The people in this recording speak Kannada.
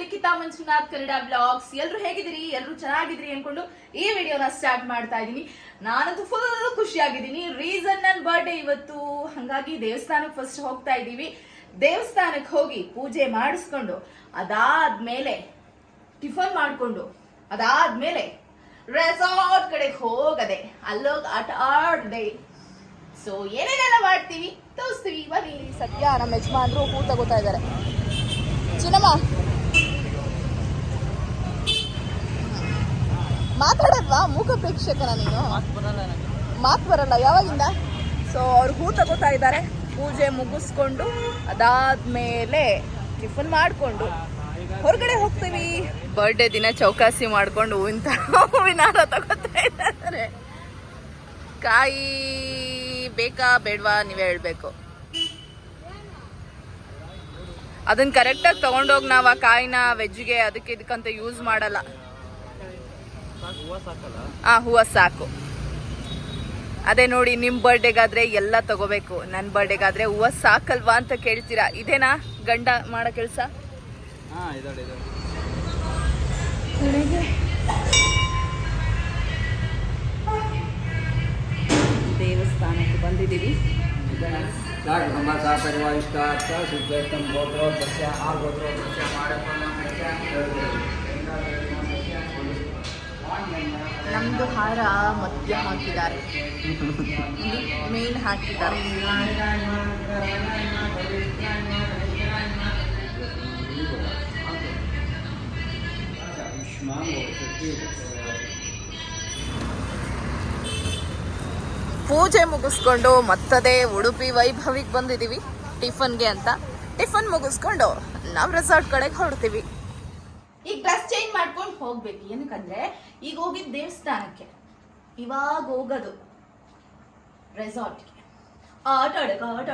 ನಿಖಿತಾ ಮಂಜುನಾಥ್ ಕನ್ನಡ ಬ್ಲಾಗ್ಸ್ ಎಲ್ಲರೂ ಹೇಗಿದ್ದೀರಿ? ಎಲ್ಲರೂ ಚೆನ್ನಾಗಿದ್ರಿ ಅನ್ಕೊಂಡು ಈ ವಿಡಿಯೋನ ಸ್ಟಾರ್ಟ್ ಮಾಡ್ತಾ ಇದ್ದೀನಿ. ನಾನಂತೂ ಫುಲ್ ಖುಷಿಯಾಗಿದ್ದೀನಿ. ರೀಸನ್ ನನ್ನ ಬರ್ಡೇ ಇವತ್ತು. ಹಂಗಾಗಿ ದೇವಸ್ಥಾನಕ್ಕೆ ಫಸ್ಟ್ ಹೋಗ್ತಾ ಇದ್ದೀವಿ. ದೇವಸ್ಥಾನಕ್ಕೆ ಹೋಗಿ ಪೂಜೆ ಮಾಡಿಸ್ಕೊಂಡು, ಅದಾದ್ಮೇಲೆ ಟಿಫನ್ ಮಾಡಿಕೊಂಡು, ಅದಾದ್ಮೇಲೆ ರೆಸಾರ್ಟ್ ಕಡೆಗೆ ಹೋಗದೆ, ಅಲ್ಲೋಗಿ ಆಟ ಆಡದೆ. ಸೊ ಏನೇನೆಲ್ಲ ಮಾಡ್ತೀವಿ? ತೋರಿಸ್ತೀವಿ. ಬನ್ನಿ. ಸದ್ಯ ನಮ್ಮ ಯಜಮಾನ್ರು ಹೂ ತಗೋತಾ ಇದ್ದಾರೆ. ಚಿನ್ನಮ್ಮ ಮಾತಾಡಲ್ವಾ ಮೂಕ ಪ್ರೇಕ್ಷಕನ ನೀನು? ಮಾತು ಬರಲ್ಲ, ಯಾವಾಗಿಂದ? ಸೊ ಅವ್ರು ಹೂ ತಗೋತಾ ಇದ್ದಾರೆ. ಪೂಜೆ ಮುಗಿಸ್ಕೊಂಡು, ಅದಾದ್ಮೇಲೆ ಟಿಫನ್ ಮಾಡಿಕೊಂಡು. ಹೊರಗಡೆ ಹೋಗ್ತೀವಿ. ಬರ್ಡೇ ದಿನ ಚೌಕಾಸಿ ಮಾಡ್ಕೊಂಡು ಹೂವಿನ ಹೂವಿನ ತಗೋತಾ ಇದ್ದಾರೆ. ಕಾಯಿ ಬೇಕಾ ಬೇಡವಾ? ನೀವೇ ಹೇಳ್ಬೇಕು. ಅದನ್ನ ಕರೆಕ್ಟಾಗಿ ತಗೊಂಡೋಗಿ ನಾವು ಆ ಕಾಯಿನ ವೆಜ್ಗೆ ಅದಕ್ಕೆ ಇದಕ್ಕಂತ ಯೂಸ್ ಮಾಡಲ್ಲ. ಹಾ ಹೂವ ಸಾಕು. ಅದೇ ನೋಡಿ ನಿಮ್ ಬರ್ಡೇಗಾದ್ರೆ ಎಲ್ಲ ತಗೋಬೇಕು. ನನ್ನ ಬರ್ಡೇಗಾದ್ರೆ ಹೂವ ಸಾಕಲ್ವಾ ಅಂತ ಕೇಳ್ತೀರಾ? ಇದೇನಾ ಗಂಡ ಮಾಡೋ ಕೆಲಸ? ದೇವಸ್ಥಾನಕ್ಕೆ ಬಂದಿದ್ದೀವಿ. ಸಾಕು ನಮ್ಮ ಸಹ ಪರಿವಾರ ಇಷ್ಟ ಆಗ್ತಾ ಸಿದ್ಧಾರ್ಥಂ ಗೋತ್ರೋದ್ಭಕ್ಷ್ಯ ಆ ಗೋತ್ರೋದ್ಭಕ್ಷ್ಯ ಮಾಡಪ್ಪನ ನಮ್ದು ಹಾರ ಮಧ್ಯ ಹಾಕಿದ್ದಾರೆ ಮೇನ್ ಹಾಕಿದ್ದಾರೆ ಪೂಜೆ ಮುಗಿಸ್ಕೊಂಡು ಮತ್ತದೇ ಉಡುಪಿ ವೈಭವಿಗೆ ಬಂದಿದ್ದೀವಿ ಟಿಫನ್ಗೆ ಅಂತ. ಟಿಫನ್ ಮುಗಿಸ್ಕೊಂಡು ನಾವು ರೆಸಾರ್ಟ್ ಕಡೆಗೆ ಹೊರಡ್ತೀವಿ. ಈಗ ಡ್ರೆಸ್ ಚೇಂಜ್ ಮಾಡ್ಕೊಂಡು ಹೋಗ್ಬೇಕು. ಏನಕ್ಕಂದ್ರೆ, ಈಗ ಹೋಗಿದ್ ದೇವಸ್ಥಾನಕ್ಕೆ. ಇವಾಗ ಹೋಗೋದು. ರೆಸಾರ್ಟ್ಗೆ ಆಟ ಆಡಕ್ಕೆ ಆಟ